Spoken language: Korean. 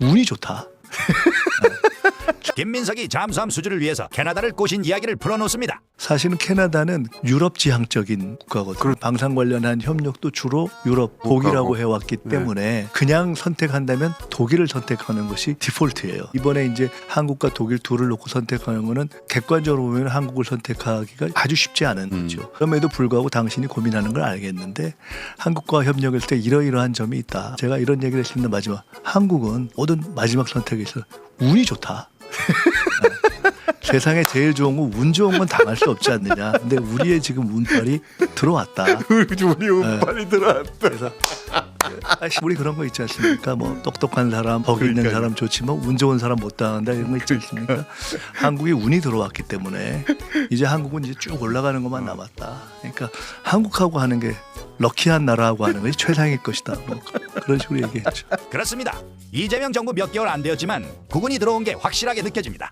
운이 좋다. 김민석이 잠수함 수주를 위해서 캐나다를 꼬신 이야기를 풀어놓습니다. 사실은 캐나다는 유럽 지향적인 국가거든요. 방산 관련한 협력도 주로 유럽 독일하고 해왔기 때문에 그냥 선택한다면 독일을 선택하는 것이 디폴트예요. 이번에 이제 한국과 독일 둘을 놓고 선택하는 거는 객관적으로 보면 한국을 선택하기가 아주 쉽지 않은 거죠. 그럼에도 불구하고 당신이 고민하는 걸 알겠는데 한국과 협력할 때 이러이러한 점이 있다. 제가 이런 얘기를 했습니다. 마지막 한국은 모든 마지막 선택에서 운이 좋다. 세상에 제일 좋은 건 운 좋은 건 당할 수 없지 않느냐. 근데 우리의 지금 운빨이 들어왔다. 우리 운빨이 들어왔다. 그래서 아, 우리 그런 거 있지 않습니까? 뭐 똑똑한 사람, 덕 있는. 사람 좋지만 운 좋은 사람 못 당한다 이런 거 있지 않습니까? 한국이 운이 들어왔기 때문에 이제 한국은 이제 쭉 올라가는 것만 남았다. 그러니까 한국하고 하는 게 럭키한 나라하고 하는 것이 최상일 것이다. 뭐 그런 식으로 얘기했죠. 그렇습니다. 이재명 정부 몇 개월 안 되었지만 국운이 들어온 게 확실하게 느껴집니다.